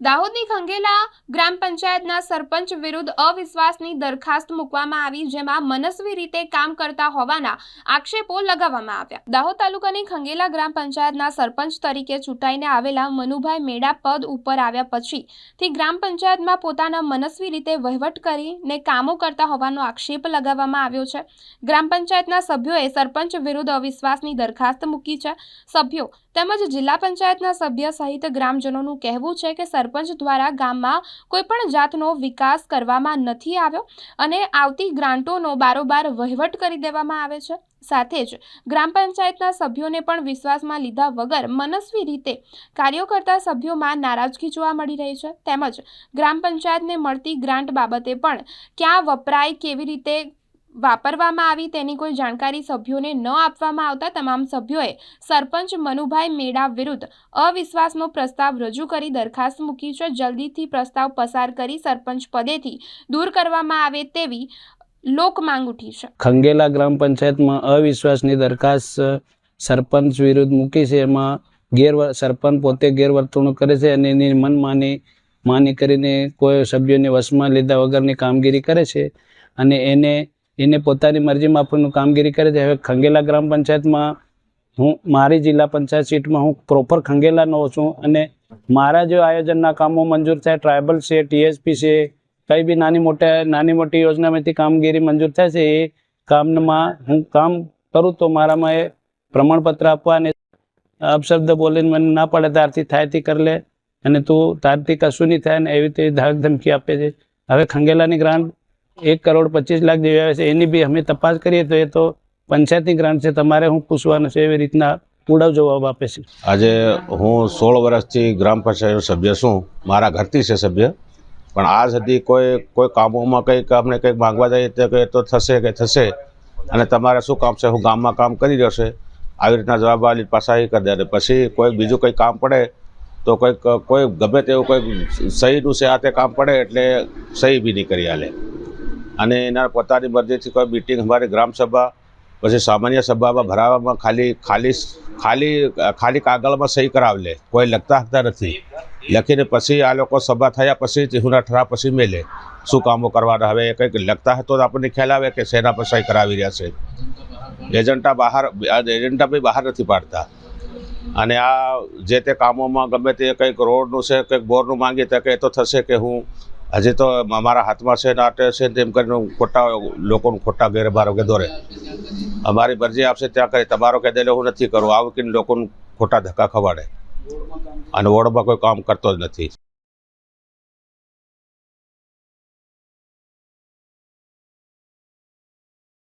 દાહોદની ખંગેલા ગ્રામ પંચાયતના સરપંચ વિરુદ્ધ અવિશ્વાસની દરખાસ્ત મૂકવામાં આવી, જેમાં મનસ્વી રીતે કામ કરતા હોવાના આક્ષેપો લગાવવામાં આવ્યા. દાહોદ તાલુકાની ખંગેલા ગ્રામ પંચાયતના સરપંચ તરીકે ચૂંટાઈને આવેલા મનુભાઈ મેડા પદ ઉપર આવ્યા પછીથી ગ્રામ પંચાયતમાં પોતાના મનસ્વી રીતે વહીવટ કરીને કામો કરતા હોવાનો આક્ષેપ લગાવવામાં આવ્યો છે. ગ્રામ પંચાયતના સભ્યોએ સરપંચ વિરુદ્ધ અવિશ્વાસની દરખાસ્ત મૂકી છે. સભ્યો તેમજ જિલ્લા પંચાયતના સભ્ય સહિત ગ્રામજનોનું કહેવું છે કે સરપંચ દ્વારા ગામમાં કોઈપણ જાતનો વિકાસ કરવામાં નથી આવ્યો અને આવતી ગ્રાન્ટોનો બારોબાર વહીવટ કરી દેવામાં આવે છે. સાથે જ ગ્રામ પંચાયતના સભ્યોને પણ વિશ્વાસમાં લીધા વગર મનસ્વી રીતે કાર્યો કરતા સભ્યોમાં નારાજગી જોવા મળી રહી છે. તેમજ ગ્રામ પંચાયતને મળતી ગ્રાન્ટ બાબતે પણ ક્યાં વપરાય, કેવી રીતે વાપરવામાં આવી તેની કોઈ જાણકારી સભ્યોને ન આપવામાં આવતા તમામ સભ્યોએ સરપંચ મનુભાઈ મેડા વિરુદ્ધ અવિશ્વાસનો પ્રસ્તાવ રજૂ કરી દરખાસ્ત મૂકી છે. જલ્દીથી પ્રસ્તાવ પસાર કરી સરપંચ પદેથી દૂર કરવામાં આવે તેવી લોક માંગ ઉઠી છે. ખંગેલા ગ્રામ પંચાયતમાં અવિશ્વાસની દરખાસ્ત સરપંચ વિરુદ્ધ મૂકી છે. એમાં ગેર સરપંચ પોતે ગેરવર્તણૂક કરે છે અને એની મનમાની, માની કરીને કોઈ સભ્યોને વશમાં લીધા વગરની કામગીરી કરે છે અને એને એને પોતાની મરજીમાં આપવાનું કામગીરી કરે છે. હવે ખંગેલા ગ્રામ પંચાયતમાં હું, મારી જિલ્લા પંચાયત સીટમાં હું પ્રોપર ખંગેલાનો છું અને મારા જો આયોજનના કામો મંજૂર થાય, ટ્રાયબલ છે, ટીએસપી છે, કંઈ બી નાની મોટા, નાની મોટી યોજનામાંથી કામગીરી મંજૂર થાય છે, એ કામમાં હું કામ કરું તો મારામાં એ પ્રમાણપત્ર આપવા અને અપશબ્દ બોલીને મને ના પડે, તારથી થાયથી કરી લે અને તું તારથી કશું નહીં થાય ને એવી રીતે ધાક ધમકી આપે છે. હવે ખંગેલાની ગ્રાન્ટ એક કરોડ પચીસ લાખ જેવી આવે છે, એની બી અમે તપાસ કરીએ તો એ તો પંચાયતની ગ્રાન્ટ છે, તમારે હું પૂછવાનું છે, એવી રીતના ઉડાવ જવાબ આપે છે. આજે હું સોળ વર્ષથી ગ્રામ પંચાયતનો સભ્ય છું, મારા ઘરથી છે સભ્ય, પણ આ સુધી કોઈ કોઈ કામોમાં કંઈક આપણે કંઈક માંગવા જઈએ તો કે તો થશે કે થશે, અને તમારે શું કામ છે, હું ગામમાં કામ કરી રહ્યો છે, આવી રીતના જવાબ આલી પાછા એ કરી દે પછી કોઈ બીજું કંઈ કામ પડે તો કોઈક, કોઈ ગમે તેવું કોઈ સહીનું છે, આ તે કામ પડે એટલે સહી બી નહીં કરી આલે અને એના પોતાની મરજીથી કોઈ મિટિંગ અમારી ગ્રામસભા પછી સામાન્ય સભામાં ભરાવામાં ખાલી ખાલી ખાલી ખાલી કાગળમાં સહી કરાવી લે. કોઈ લખતા હકતા નથી. લખીને પછી આ લોકો સભા થયા પછી ચીહુના ઠરા પછી મેલે. શું કામો કરવાના હવે? કંઈક લખતા હોય તો આપણને ખ્યાલ આવે કે શેના પર સહી કરાવી રહ્યા છે. એજન્ટા બહાર એજન્ટા બી બહાર નથી પાડતા. અને આ જે તે કામોમાં ગમે તે કંઈક રોડનું છે, કંઈક બોરનું માંગીએ તો કે એ તો થશે કે હું હજી તો અમારા હાથમાં છે ને આટે છે ને તેમ કરીને ખોટા લોકોનું ખોટા ગેરમાર્ગે દોરે. અમારી મરજી આપશે ત્યાં કરી તમારો કહી દેલો, હું નથી કરું. આવું કે લોકોનું ખોટા ધક્કા ખવાડે. અને વોર્ડમાં કોઈ કામ કરતો જ નથી.